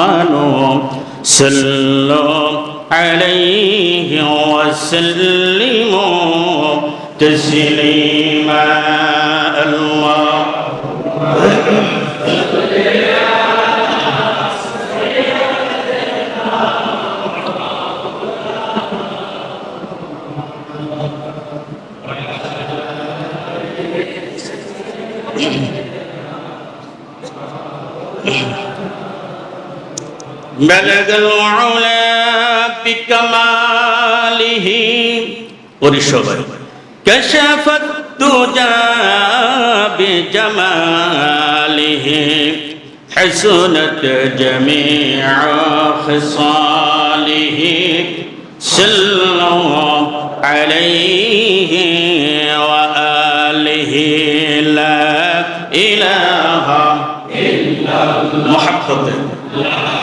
آمنوا صلوا عليه وسلموا تسليما. الله. بلغ العلا بكماله পরিষবাই كشف الدجى بجماله حسنت جميع خصاله صلوا عليه وآله لا إله إلا محبة إلا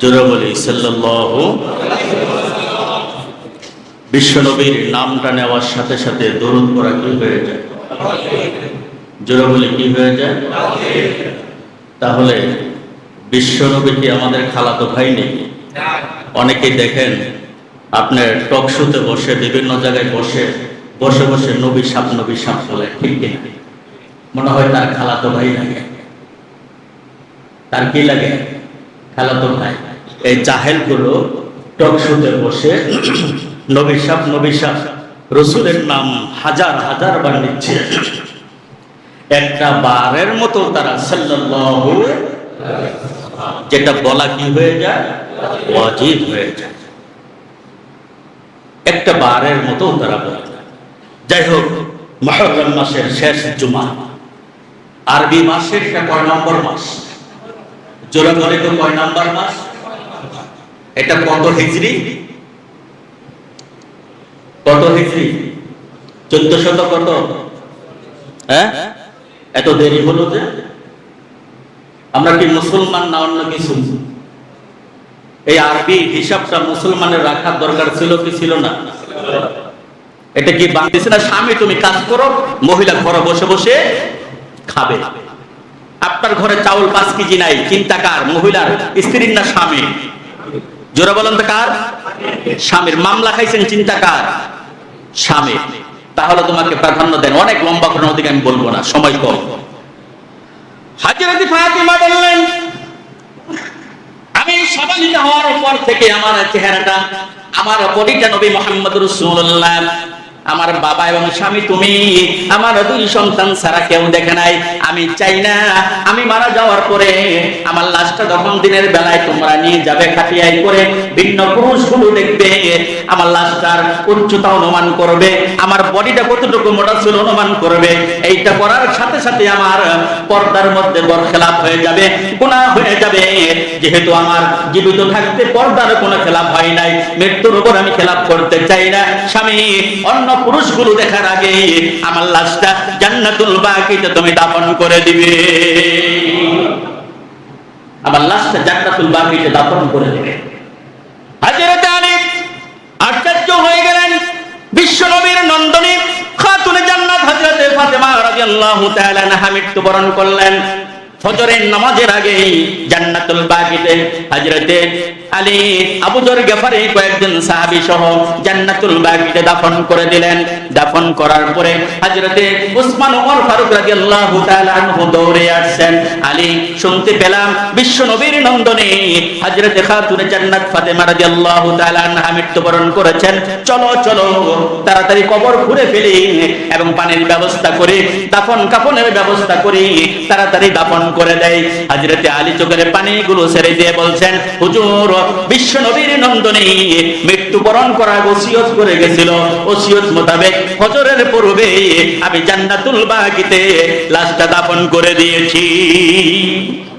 জোরে বলি বিশ্বনবীর নামটা নেওয়ার সাথে সাথে দরুদ পড়া কি হয়ে যায়? জোরে বলি কি হয়ে যায়? তাহলে বিশ্বনবী কি আমাদের খালাতো ভাই নেই। অনেকেই দেখেন, আপনার টক শোতে বসে, বিভিন্ন জায়গায় বসে বসে বসে নবী সাপ নবী সাপ বলে, ঠিক কিনা মনে হয় তার খালাতো ভাই লাগে। তার কি লাগে? খালাতো ভাই এই জাহেলগুলো টক শোতে বসে নবী সাপ নবী সাপ রসুলের নাম হাজার হাজার বার নিচ্ছে। একটা বারের মতো তারা সাল্লাল্লাহু যেটা বলা কি হয়ে যায়? ওয়াজিব হয়ে যায়। একটা বারের মতো তারা বলে। যাই হোক, মহরম মাসের শেষ জুমা। আরবি মাসের এটা কয় নম্বর মাস? জোড়া করে তো কয় নম্বর মাস? এটা কত হিজড়ি কত হিজড়ি চোদ্দ শত কত? হ্যাঁ? এত দেরি হলো যে? আমরা কি মুসলমান না অন্য কিছু? এই আরবি হিসাবটা মুসলমানের রাখার দরকার ছিল কি ছিল না? এটা কি বাংলাদেশে না? স্বামী, তুমি কাজ করো, মহিলা ঘরে বসে বসে খাবে। আপনার ঘরে চাউল পাঁচ কেজি নাই চিন্তা কার মহিলার, স্ত্রীর না স্বামী জোরে বলেন তো কার? স্বামীর মামলা খাইছেন চিন্তা কার স্বামী তাহলে তোমাকে প্রাধান্য দেন, অনেক লম্বা ঘটনা ওদিকে আমি বলব না, সময় কম। আমি হওয়ার পর থেকে আমার চেহারাটা, আমার বডিটা নবী মোহাম্মদ রসুল্লাহ আমার বাবা এবং স্বামী তুমি, আমার দুই সন্তান ছাড়া কেউ দেখে নাই। আমি চাই না, আমি মারা যাওয়ার পরে আমার লাশটা যখন দিনের বেলায় তোমরা নিয়ে যাবে খাটিয়াই করে, ভিন্ন পুরুষগুলো দেখবে, আমার লাশটার উচ্চতা অনুমান করবে, আমার বডিটা কতটুকু মোটা ছিল অনুমান করবে। এইটা করার সাথে সাথে আমার পর্দার মধ্যে বরখেলাপ হয়ে যাবে, গুনাহ হয়ে যাবে। যেহেতু আমার জীবিত থাকতে পর্দার কোনো খেলাপ হয় নাই, মৃত্যুর উপর আমি খেলাপ করতে চাই না। স্বামী, অন্য পুরুষগুলো দেখার আগে আমার লাশটা জান্নাতুল বাকিতে তুমি দাফন করে দিবে। আমার লাশটা জান্নাতুল বাকিতে দাফন করে দিবে। হাজরত আলী আশ্চর্য গেলেন। বিশ্ব নন্দনী খাতুনে জান্নাত হযরতে ফাতেমা রাদিয়াল্লাহু তাআলা আনহা মৃত্যুবরণ করলেন। ফজরের নামাজের আগে জান্নাতুল বাকিতে হযরতে আলী আবু যর গেফারি কয়েকজন সহ জান্নাতুল বাকিতে দাফন করে দিলেন। দাফন করার পরে হযরতে উসমান ওমর ফারুক রাদিয়াল্লাহু তাআলা আনহু দৌড়ে আলী শুনতে পেলাম বিশ্ব নবীর নন্দনে হযরতে জান্নাত ফাতেমা রাদিয়াল্লাহু তাআলা আনহা মৃত্যুবরণ করেছেন। চলো চলো, তাড়াতাড়ি কবর ঘুরে ফেলি এবং পানির ব্যবস্থা করি, দাফন কাফনের ব্যবস্থা করি তাড়াতাড়ি দাফন করে দেয়। হযরতে আলী চোখের পানিগুলো ছেড়ে দিয়ে বলছেন, হুজুর বিশ্ব নবীর মৃত্যুবরণ ওসিয়ত করে গেছিল। ওসিয়ত মোতাবেক ফজরের পূর্বে আমি জান্নাতুল বাকিতে লাশটা দাফন করে দিয়েছি।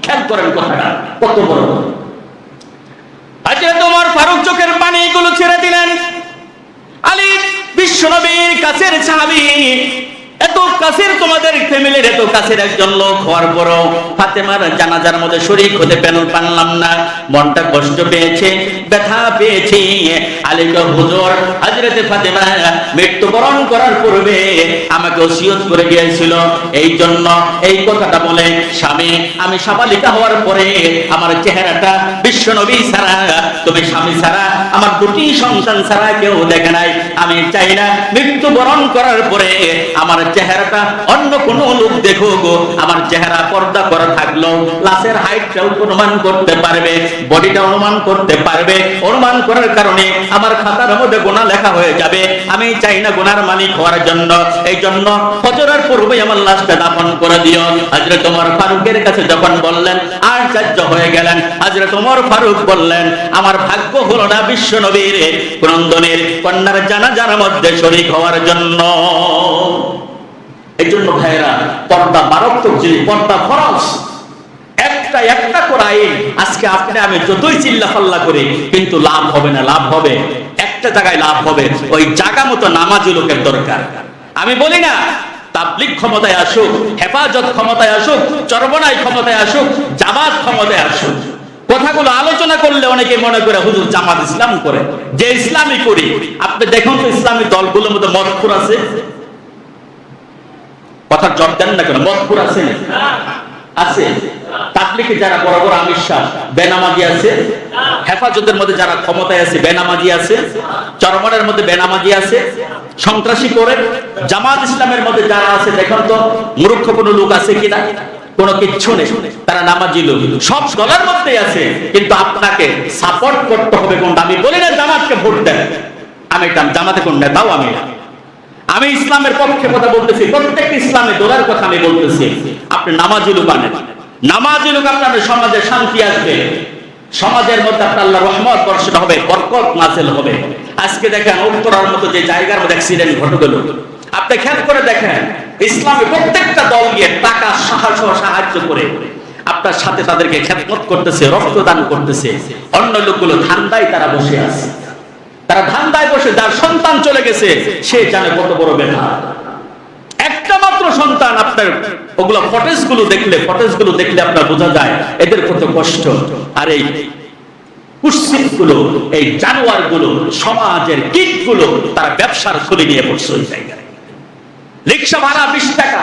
খেয়াল করেন কথাটা, কত বড়। হযরত ওমর ফারুক চোখের পানিগুলো ছেড়ে দিলেন। আলী বিশ্বনবীর কাছের সাহাবী এত কাছের তোমাদের ফ্যামিলির এত কাছের একজন লোক হওয়ার পরও ফাতেমার জানাজার মধ্যে শরীক হতে পেন পারলাম না। মনটা কষ্ট পেয়েছে, ব্যথা পেয়েছি। আলীকে হুজুর হাজরতে ফাতেমা মৃত্যুবরণ করার পূর্বে আমাকে ওসিয়ত করে গিয়েছিল। এই জন্য এই কথাটা বলে, স্বামী, আমি সাবালিকা হওয়ার পরে আমার চেহারাটা বিশ্ব নবী ছাড়া, তুমি স্বামী ছাড়া, আমার দুটি সন্তান ছাড়া কেউ দেখে নাই। আমি চাই না মৃত্যুবরণ করার পরে আমার চেহারাটা অন্য কোনো লোক দেখো গো। আমার চেহারা পর্দা করা থাকল লাশের হাইটটা অনুমান করতে পারবে, বডিটা অনুমান করতে পারবে। অনুমান করার কারণে আমার খাতার মধ্যে গোনা লেখা হয়ে যাবে। আমি চাই না গোনার মালিক হওয়ার জন্য। এই জন্য ফজরের পূর্বে আমার লাশটা দাফন করে দিও। হযরত তোমার ফারুকের কাছে যখন বললেন, আশ্চর্য হয়ে গেলেন। হযরত তোমার ফারুক বললেন, আমার ভাগ্য হলো না বিশ্ব নবীর, ক্রন্দনের কন্যার জানাজার মধ্যে শরীক হওয়ার জন্য। এই জন্য ভাইয়েরা, পর্দা মারাত্মক জিনিস, পর্দা ফরজ। একটা একটা করে আইন। আজকে আপনি, আমি যতই চিল্লা করি, কিন্তু লাভ হবে না, লাভ হবে। একটা জায়গায় লাভ হবে। ওই জায়গা মতো লোকের দরকার। আমি বলি না তাবলিক ক্ষমতায় আসুক, হেফাজত ক্ষমতায় আসুক চরবনাই ক্ষমতায় আসুক, জামাত ক্ষমতায় আসুক। কথাগুলো আলোচনা করলে অনেকে মনে করে, হুজুর জামাত ইসলাম করে। যে ইসলামই করি, আপনি দেখুন তো ইসলামী দলগুলোর মধ্যে মতপুর আছে। কথার জব দেন না কেন? মতপুর আছে? আছে। তাবলিকে যারা বড় বড় আমির শাহ বেনামাজি আছে। হেফাজতের মধ্যে যারা ক্ষমতায় আছে, বেনামাজি আছে। চরমনের মধ্যে বেনামাজি আছে। সন্ত্রাসী করে জামাত ইসলামের মধ্যে যারা আছে, দেখুন তো মূর্খ কোনো লোক আছে কিনা? কোনো কিচ্ছু নেই। তারা নামাজি লোক। সব দলের মধ্যেই আছে। কিন্তু আপনাকে সাপোর্ট করতে হবে কোনটা? আমি বলি না জামাতকে ভোট দেন। আমি এটা জামাতে কোন নেতাও আমি না। আমি ইসলামের পক্ষে কথা বলতেছি প্রত্যেক ইসলামে দোলার কথা আমি বলতেছি। আপনি নামাজি লোক আনেন নামাজি লোক আপনার সমাজে শান্তি আসবে। সমাজের মধ্যে আপনার আল্লাহ রহমত বর্ষণ হবে, বরকত নাজেল হবে। আজকে দেখেন, উত্তরার মতো যে জায়গার মধ্যে অ্যাক্সিডেন্ট ঘটে গেল। আপনি খেয়াল করে দেখেন, ইসলামে প্রত্যেকটা দল গিয়ে টাকা সাহায্য সাহায্য করে আপনার সাথে তাদেরকে খেদমত করতেছে, রক্তদান করতেছে। অন্য লোকগুলো ধান্দায় তারা বসে আছে। তারা ধান্দায় বসে, যার সন্তান চলে গেছে, সে জানে কত বড় ব্যথা। একটা মাত্র সন্তান আপনার, ওগুলো ফটেজগুলো দেখলে ফটেজগুলো দেখলে আপনার বোঝা যায়, এদের কত কষ্ট। আর এই এই সমাজের তারা ব্যবসার থলি নিয়ে পড়ছে ওই জায়গায়। রিক্সা ভাড়া বিশ টাকা,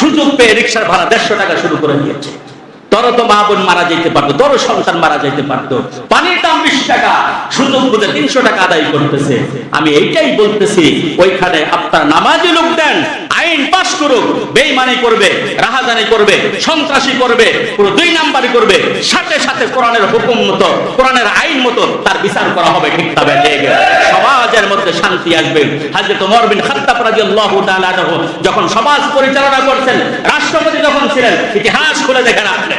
সুযোগ পেয়ে রিক্সার ভাড়া দেড়শো টাকা শুরু করে দিয়েছে। তোর তো মা বোন মারা যেতে পারতো, ধরো সন্তান মারা যেতে পারতো। পানির দাম বিশ টাকা, সুযোগ বুঝে তিনশো টাকা আদায় করতেছে। আমি এইটাই বলতেছি, ওইখানে আপনার নামাজি লোক দেন আইন পাশ করুক, বেইমানি করবে, রাহাজানি করবে, সন্ত্রাসী করবে, পুরো দুই নাম্বারই করবে, সাথে সাথে কোরআনের হুকুম মতো, কোরআনের আইন মতো তার বিচার করা হবে ঠিক তবে সমাজের মধ্যে শান্তি আসবে। হযরত ওমর বিন খাত্তাব রাদিয়াল্লাহু তাআলা যখন সমাজ পরিচালনা করছেন, রাষ্ট্রপতি যখন ছিলেন, ইতিহাস খুলে দেখেন আপনি।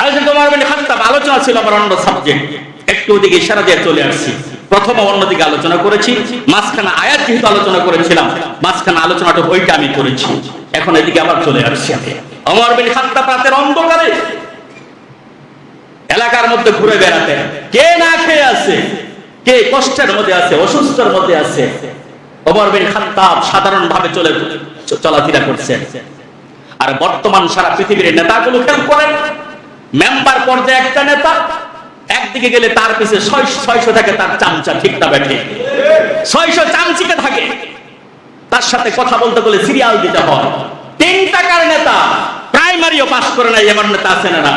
হযরত ওমর বিন খাত্তাব, আলোচনা ছিল আমার অন্য সাবজেক্ট একটু ওদিকে ইশারা দিয়ে চলে আসছি। প্রথম অন্যদিকে আলোচনা করেছি, মাঝখানে আয়াত যেহেতু আলোচনা করেছিলাম, মাঝখানে আলোচনাটা ওইটা আমি করেছি। এখন এদিকে আবার চলে আসছি আমি। ওমর বিন খাত্তাব রাতের অন্ধকারে এলাকার মধ্যে ঘুরে বেড়াতে। কে না খেয়ে আছে? কে কষ্টের মধ্যে আছে, অসুস্থের মধ্যে আছে? ওমর বিন খাত্তাব সাধারণ ভাবে চলে, চলাফেরা করছেন আর বর্তমান সারা পৃথিবীর নেতাগুলো খেয়াল করেন, মেম্বার পর্যায়ে একটা নেতা একদিকে গেলে তার পিছে ছয়শো থাকে, তার চামচা ঠিক না ব্যাঠে ছয়শো চামচিকে থাকে। তার সাথে কথা বলতে গেলে সিরিয়াল দিতে হয়। তিন টাকার নেতা? প্রাইমারিও পাস করে নাই, এমন নেতা আছে না?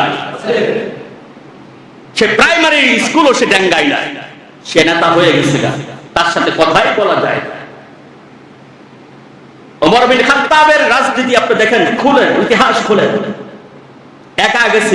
সে প্রাইমারি স্কুলও সে ডেঙ্গাই নাই। সে নেতা হয়ে গেছে। তার সাথে কথাই বলা যায় না। ওমর বিন খাত্তাবের রাজনীতি আপনি দেখেন, খুলেন, ইতিহাস খুলেন। একা গেছে।